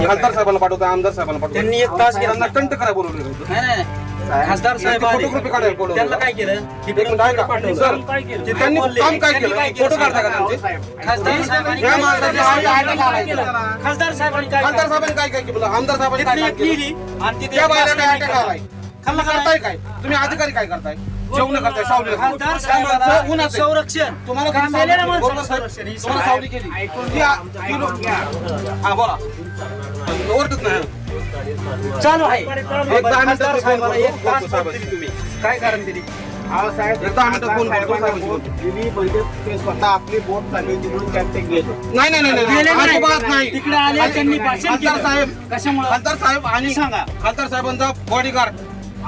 खासदार साहेबांना पाठवतो आमदार साहेबांना पाठवतो त्यांनी एक तास घेतला. त्यांना कंट करा बोलवलं होतं. नाही नाही खासदार साहेब आले. फोटोग्राफी काढायला बोलवलं. त्यांना काय केलं एक मिनिट ऐका. सर, ते त्यांनी बोलले. काम काय त्यांनी केलं काय केलं फोटो काढता का. त्यांचे खासदार साहेबांनी या काय माणसाचे केलं? हात- हात? खासदार साहेबांनी काय खासदार केलं? साहेबांनी काय काय केलं आमदार साहेबांनी काय तिथली काम एक केलं लिहिली आणि तिथे त्या एक बायला काय तास अटॅक आलाय खाल्लं तुम्ही करताय काय तुम्ही अधिकारी काय करताय जेवण करताय सावली खासदार साहेबांना उन्हात आहे. संरक्षण तुम्हाला कोणी सावली- साहेब. ही तुम्हाला केली ती आ- ती लोक- हा बोला ओरडत नाही. चालू आहे. एक दहा मिनिटं खासदार फोन साहेबांना करतो, एक तास करतो साहेब. दिली तुम्ही. काय कारण दिली म्हणजे आपली बोट म्हणून गेले. नाही नाही नाही गेले नाही. नाही. अजिबात नाही. तिकडे आले त्यांनी भाषण खासदार केलं. साहेब कशामुळे? खासदार साहेब आणि सांगा. खासदार साहेबांचा बॉडीगार्ड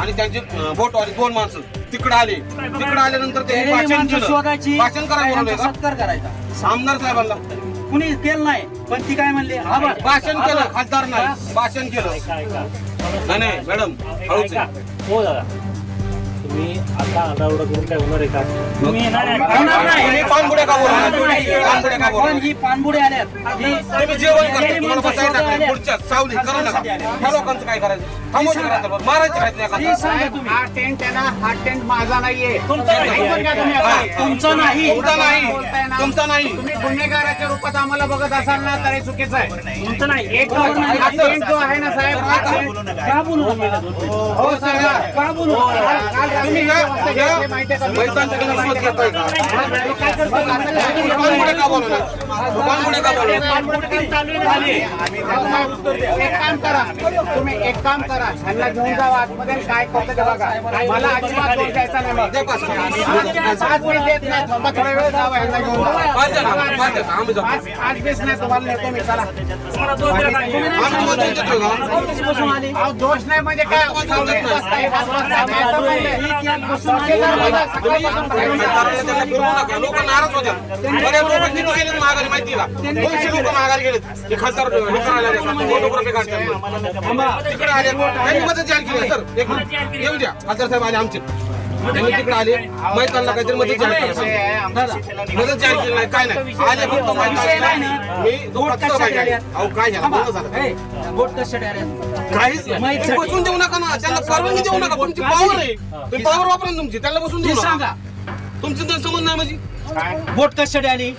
आणि त्यांचे बोटवाले दोन माणसं तिकडे आले. तिकडे आल्यानंतर त्यांनी भाषण केलं. शोधायची भाषण करायला सत्कार करायचा. का आमदार साहेबांना. कुणी केलं नाही पण ती काय म्हणली आभार भाषण केलं. खासदार नाही भाषण केलं नाही नाही मॅडम हळूच आहे. हो दादा तुम्ही आता आरडाओरडा करून काय होणार आहे का तुम्ही येणार आहे का? होणार नाही. तुम्ही पानबुड्या का बोलवल्या? नाही. पानबुड्या का बोलवल्या? पण ही पानबुडे आल्यात ही तुम्ही जेवण करता गेलेली तुम्हाला माणसं बसायला टाकले शोधायला पुढच्या सावली करू नका ह्या लोकांचं काय करायचं थांबवून करायचं बरं. मारायचं काय ही एखादा सांगा तुम्ही हा टेंट आहे ना हा टेंट माझा नाहीये तुमचा नाही. ऐकून घ्या तुम्ही हा. आता. तुमचा नाही तुमचा नाही बोलताय ना. तुमचा नाही तुम्ही गुन्हेगाराच्या रूपात आम्हाला बघत असाल ना तर हे चुकीचं आहे तुमचं नाही एक जो हा टेंट जो आहे ना साहेब हा टेंट- का बोलू नका? हो सर का बोलू नका? तुम्ही या- या माहिती आहे का? शोध घेताय का काय करतो? पानबुड्या का बोलवल्या पानबुड्या का बोलवल्या एक काम करा तुम्ही एक काम करा ह्यांना घेऊन जावा आतमध्ये आणि काय करतो ते बघा मला अजिबात दोष द्यायचा नाही मग. पाच मिनिटं. देत नाही थांबा थोडा वेळ जावा ह्यांना घेऊन. पाच आम्ही जाऊ. बेस नाही तुम्हाला नेतो मी चला आम्ही तुम्हाला देतोय का? बसून आली अहो, दोष नाही म्हणजे काय तुम्ही बस असं म्हणलंय? बसून आली. सकाळपासून फिरवू नका. लोक नाराज होतात लोक किती गेलेत. माघारी माहिती का? दोनशे लोक माघारी गेलेत. ते खासदार हे करायला आले, फोटोग्राफी काढतात? तिकडे आले. त्यांनी मदत जाहीर केली सर. एक मिनिट. येऊ द्या. खासदार साहेब आले आमचे. त्यांनी तिकडे आले. मैतानला काहीतरी मदत जाहीर केली. मदत जाहीर केली नाही. काय नाही. आले फक्त मी. अहो काय झालं बोट आले काहीच बसून देऊ नका ना. त्यांना परवानगी देऊ नका. तुमची पॉवर आहे. तुम्ही पॉवर वापरा ना तुमची. त्यांना बसून देऊ नका. सांगा. तुमचं तर संबंध नाही म्हणजे बोट कशासाठी आली?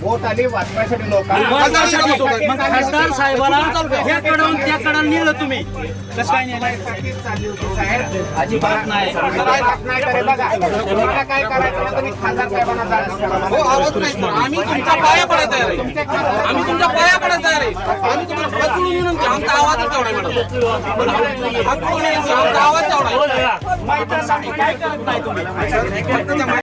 बोट आली वाचवायसाठी लोक. खासदार साहेब सोबत. मग खासदार साहेबाला ह्या कडून त्या कडून नेलं तुम्ही. कसं काय नेलं? अजिबात नाही. नाही करे बघा. तुम्हाला काय करायचं ना तुम्ही खासदार साहेबांना जाणं हो. आवाज नाही. आम्ही तुमच्या पाया पडायला तयार आहे आम्ही तुमच्या पाया पडायला तयार आहे आम्ही तुम्हाला विनंती आहे. आमचा आवाज तेवढा आहे मॅडम. आमचा आवाज तेवढा. आहे